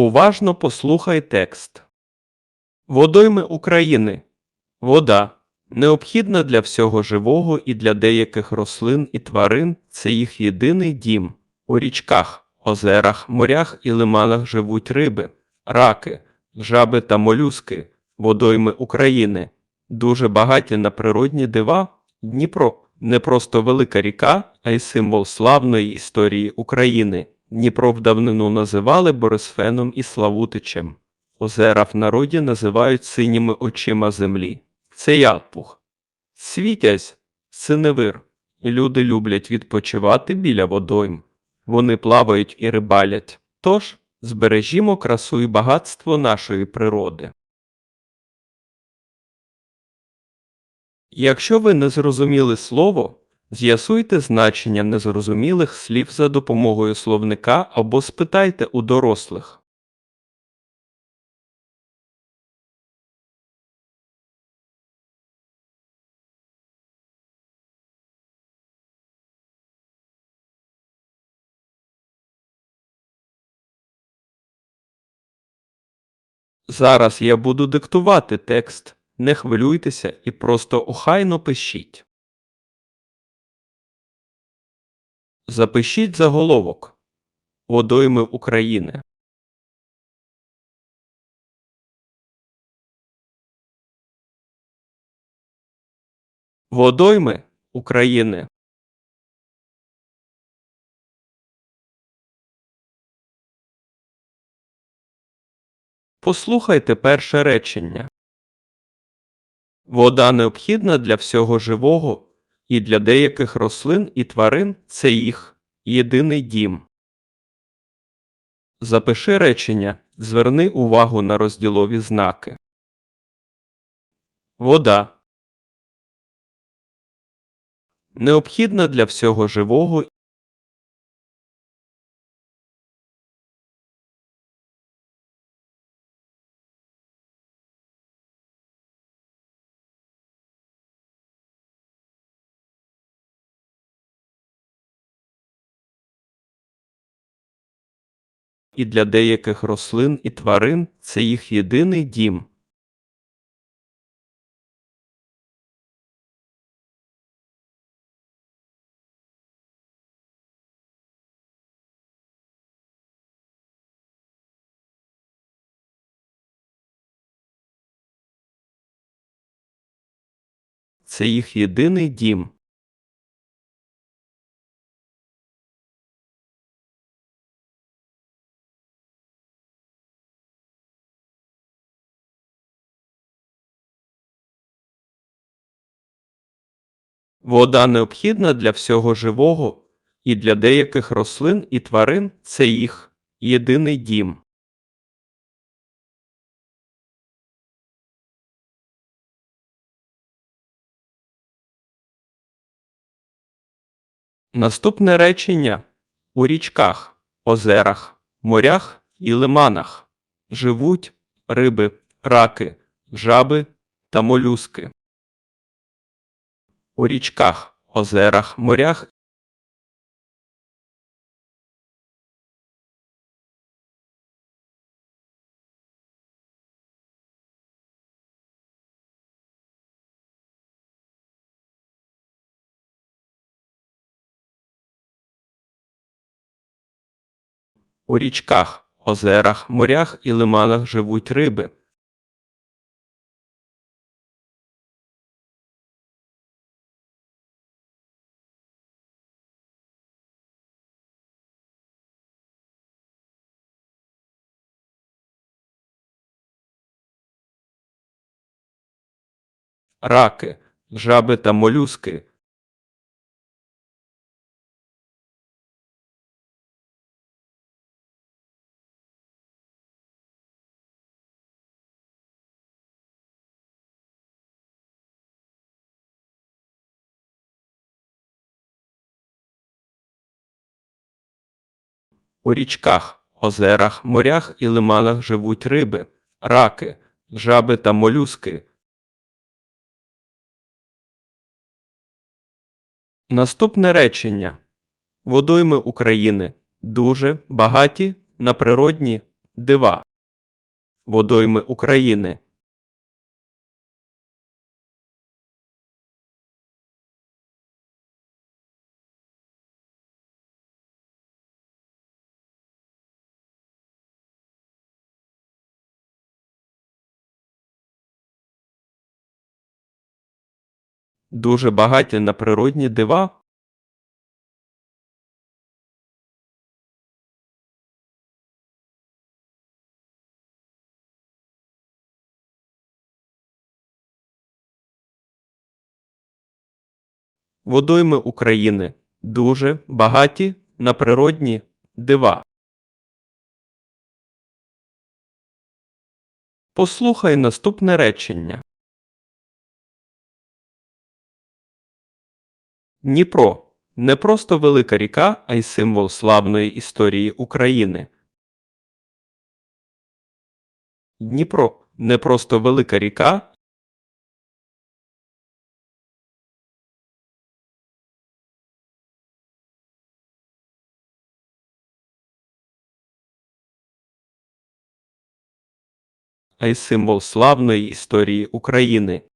Уважно послухай текст. Водойми України. Вода необхідна для всього живого і для деяких рослин і тварин це їх єдиний дім. У річках, озерах, морях і лиманах живуть риби, раки, жаби та молюски, водойми України. Дуже багаті на природні дива. Дніпро не просто велика ріка, а й символ славної історії України. Дніпро в давнину називали Борисфеном і Славутичем. Озера в народі називають синіми очима землі. Це Ялпух. Світязь, синевир. Люди люблять відпочивати біля водойм. Вони плавають і рибалять. Тож збережімо красу і багатство нашої природи. Якщо ви не зрозуміли слово, з'ясуйте значення незрозумілих слів за допомогою словника або спитайте у дорослих. Зараз я буду диктувати текст. Не хвилюйтеся і просто охайно пишіть. Запишіть заголовок. Водойми України. Водойми України. Послухайте перше речення. Вода необхідна для всього живого, і для деяких рослин і тварин це їх єдиний дім. Запиши речення, зверни увагу на розділові знаки. Вода необхідна для всього живого і для деяких рослин і тварин це їх єдиний дім. Це їх єдиний дім. Вода необхідна для всього живого, і для деяких рослин і тварин це їх єдиний дім. Наступне речення у річках, озерах, морях і лиманах живуть риби, раки, жаби та молюски. У річках, озерах, морях У річках, озерах, морях і лиманах живуть риби. Раки, жаби та молюски. У річках, озерах, морях і лиманах живуть риби, раки, жаби та молюски. Наступне речення. Водойми України дуже багаті на природні дива. Водойми України. Дуже багаті на природні дива. Водойми України дуже багаті на природні дива. Послухай наступне речення. Дніпро не просто велика ріка, а й символ славної історії України. Дніпро не просто велика ріка, а й символ славної історії України.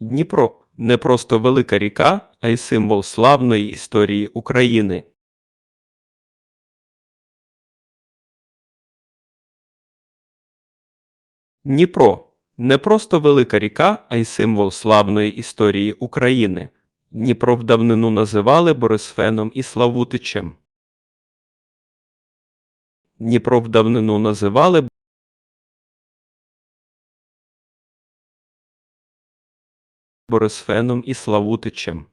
Дніпро не просто велика ріка, а й символ славної історії України. Дніпро не просто велика ріка, а й символ славної історії України. Дніпро в давнину називали Борисфеном і Славутичем. Дніпро в давнину називали Борисфеном і Славутичем.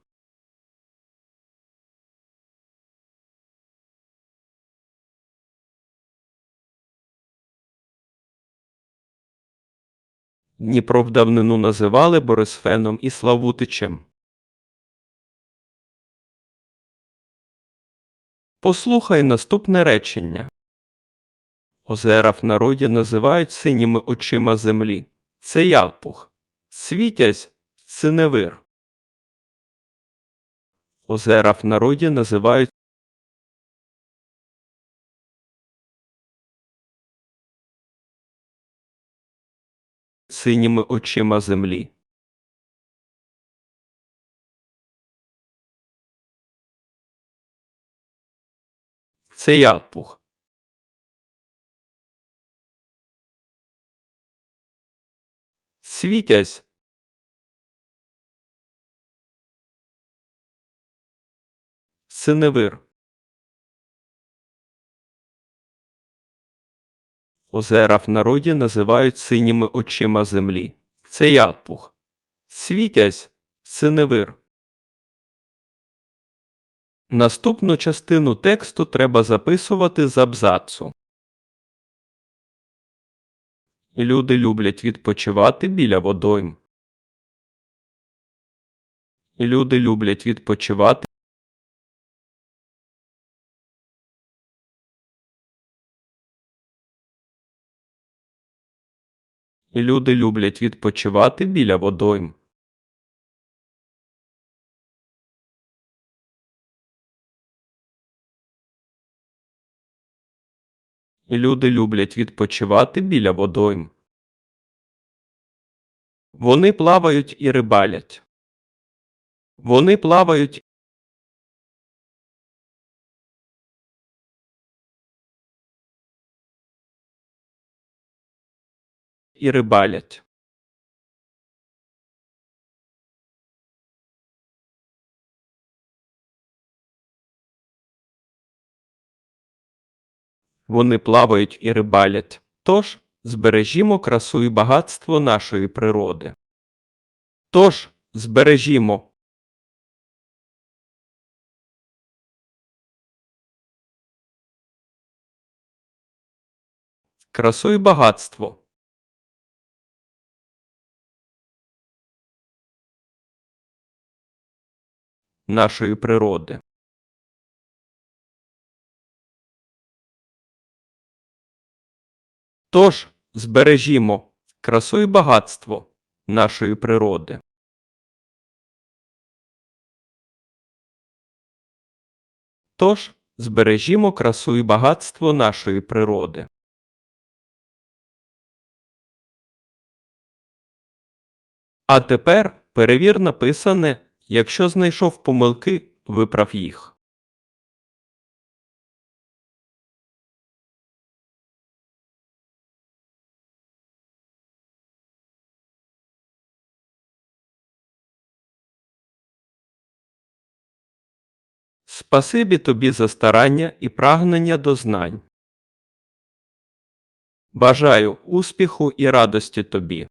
Дніпро в давнину називали Борисфеном і Славутичем. Послухай наступне речення. Озера в народі називають синіми очима землі. Це Ялпух. Світязь Синевир. Озера в народі називають синіми очима землі. Це Ялпух. Світязь Синевир. Озера в народі називають синіми очима землі. Це Ялпух. Світязь Синевир. Наступну частину тексту треба записувати з абзацу. Люди люблять відпочивати біля водойм. Люди люблять відпочивати Люди люблять відпочивати біля водойм. Люди люблять відпочивати біля водойм. Вони плавають і рибалять. Вони плавають і рибалять. Вони плавають і рибалять. Тож, збережімо красу і багатство нашої природи. Тож, збережімо. Красу і багатство. Нашої природи. Тож, збережімо красу і багатство нашої природи. Тож, збережімо красу і багатство нашої природи. А тепер перевір написане, якщо знайшов помилки, виправ їх. Спасибі тобі за старання і прагнення до знань. Бажаю успіху і радості тобі.